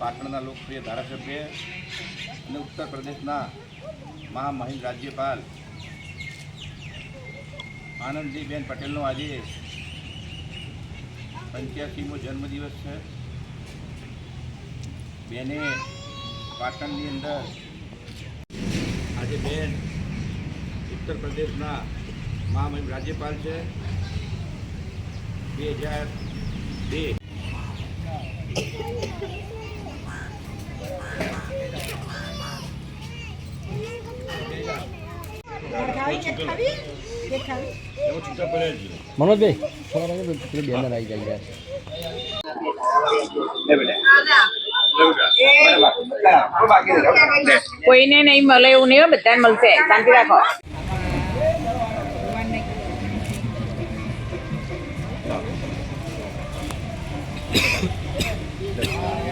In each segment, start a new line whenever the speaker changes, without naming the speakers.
પાટણના લોકપ્રિય ધારાસભ્ય અને ઉત્તર પ્રદેશના મહામહિમ રાજ્યપાલ આનંદીબેન પટેલનો આજે પંચ્યાસીમો જન્મદિવસ છે. બેને પાટણની અંદર આજે બેન ઉત્તર પ્રદેશના મહામહિમ રાજ્યપાલ છે. બે હજાર બે
મનોજભાઈ થોડા
કોઈને નહીં મળે એવું નહીં બધાને મળશે. શાંતિ રાખો.
અભિનંદન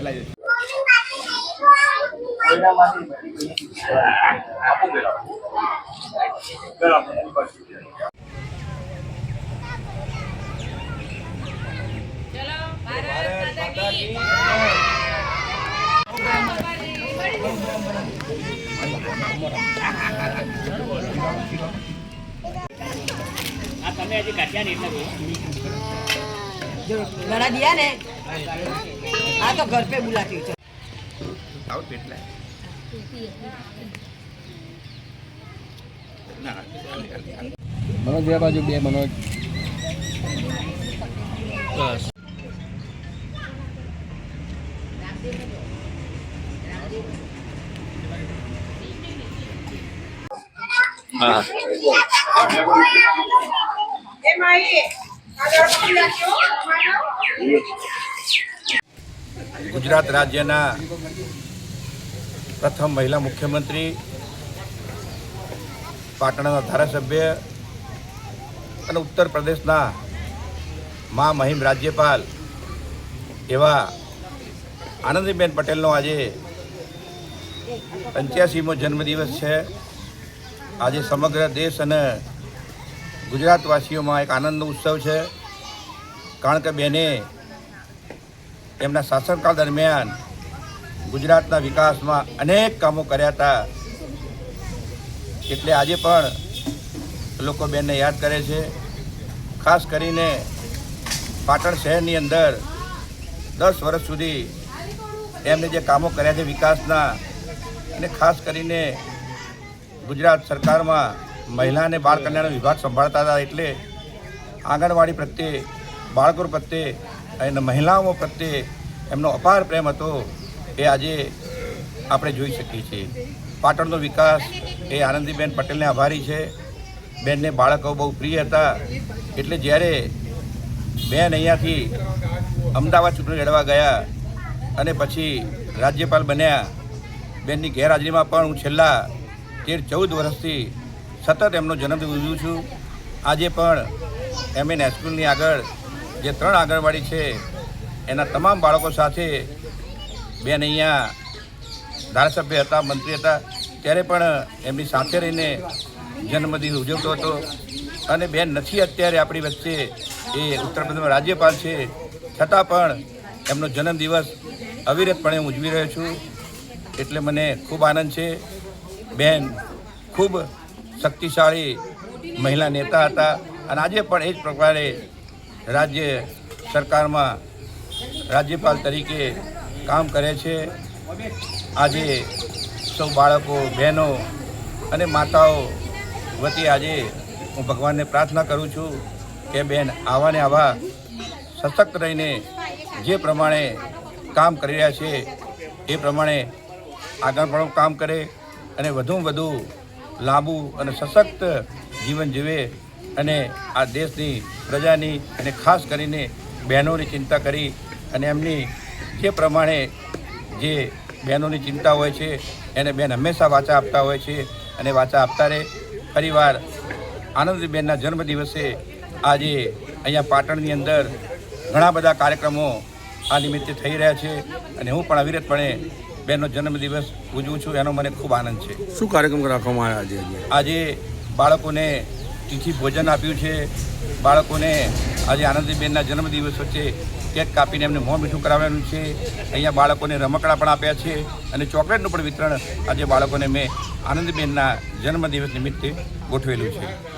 હવે લાવી દઈશું.
ઘણા દિયા ને આ તો ઘર પે બુલાતી છે
આવો પેટલા ના
મનોજ બે બાજુ બે મનોજ
ગુજરાત રાજ્યના પ્રથમ મહિલા મુખ્યમંત્રી, પાટણના ધારાસભ્ય અને ઉત્તર પ્રદેશના મા મહિમ રાજ્યપાલ એવા આનંદીબેન પટેલનો આજે પંચ્યાસીમો જન્મદિવસ છે. આજે સમગ્ર દેશ અને ગુજરાતવાસીઓમાં એક આનંદનો ઉત્સવ છે. કારણ કે બેને તેમના શાસનકાળ દરમિયાન ગુજરાતના વિકાસમાં અનેક કામો કર્યા હતા. એટલે આજે પણ લોકો બેનને યાદ કરે છે. ખાસ કરીને પાટણ શહેરની અંદર દસ વર્ષ સુધી એમને જે કામો કર્યા છે વિકાસના, અને ખાસ કરીને ગુજરાત સરકારમાં મહિલા અને બાળ કલ્યાણ વિભાગ સંભાળતા હતા એટલે આંગણવાડી પ્રત્યે બાળકો પ્રત્યે અને મહિલાઓ પ્રત્યે એમનો અપાર પ્રેમ હતો એ આજે આપણે જોઈ શકીએ છીએ. પાટણનો વિકાસ એ આનંદીબેન પટેલને આભારી છે. બેનને બાળકો બહુ પ્રિય હતા. એટલે જ્યારે બેન અહીંયાથી અમદાવાદ ચૂંટણી લડવા ગયા અને પછી રાજ્યપાલ બન્યા, બેનની ગેરહાજરીમાં પણ હું છેલ્લા તેર ચૌદ વર્ષથી સતત એમનો જન્મદિન ઉજવું છું. આજે પણ એમ એન હાઈસ્કૂલની આગળ જે ત્રણ આંગણવાડી છે, એના તમામ બાળકો સાથે બેન અહીંયા ધારાસભ્ય હતા, મંત્રી હતા, ત્યારે પણ એમની સાથે રહીને જન્મદિન ઉજવતો હતો. અને બેન નથી અત્યારે આપણી વચ્ચે, એ ઉત્તર પ્રદેશમાં રાજ્યપાલ છે. છતાં પણ એમનો જન્મદિવસ અવિરતપણે હું ઉજવી રહ્યો છું. એટલે મને ખૂબ આનંદ છે. બેન ખૂબ શક્તિશાળી મહિલા નેતા હતા. અને આજે પણ એ જ પ્રકારે રાજ્ય સરકારમાં રાજ્યપાલ તરીકે કામ કરે છે. આજે સૌ બાળકો, બહેનો અને માતાઓ વતી આજે હું ભગવાનને પ્રાર્થના કરું છું કે બેન આવા ને આવા સશક્ત રહીને જે પ્રમાણે કામ કરી રહ્યા છે, એ પ્રમાણે આગળ પણ કામ કરે અને વધુમાં વધુ લાંબુ અને સશક્ત જીવન જીવે અને આ દેશની પ્રજાની અને ખાસ કરીને બહેનોની ચિંતા કરી અને એમની જે પ્રમાણે જે બહેનોની ચિંતા હોય છે એને બેન હંમેશા વાચા આપતા હોય છે અને વાચા આપતા રહે. ફરીવાર આનંદીબેનના જન્મદિવસે આજે અહીંયા પાટણની અંદર ઘણા બધા કાર્યક્રમો આ નિમિત્તે થઈ રહ્યા છે અને હું પણ અવિરતપણે બેનનો જન્મદિવસ ઉજવું છું એનો મને ખૂબ આનંદ છે.
શું કાર્યક્રમ રાખવામાં આવ્યા આજે?
આજે બાળકોને તિથિ ભોજન આપ્યું છે. બાળકોને આજે આનંદીબેનના જન્મદિવસ વચ્ચે કેક કાપીને એમને મોં મીઠું કરાવવાનું છે. અહીંયા બાળકોને રમકડા પણ આપ્યા છે અને ચોકલેટનું પણ વિતરણ આજે બાળકોને મેં આનંદીબેનના જન્મદિવસ નિમિત્તે ગોઠવેલું છે.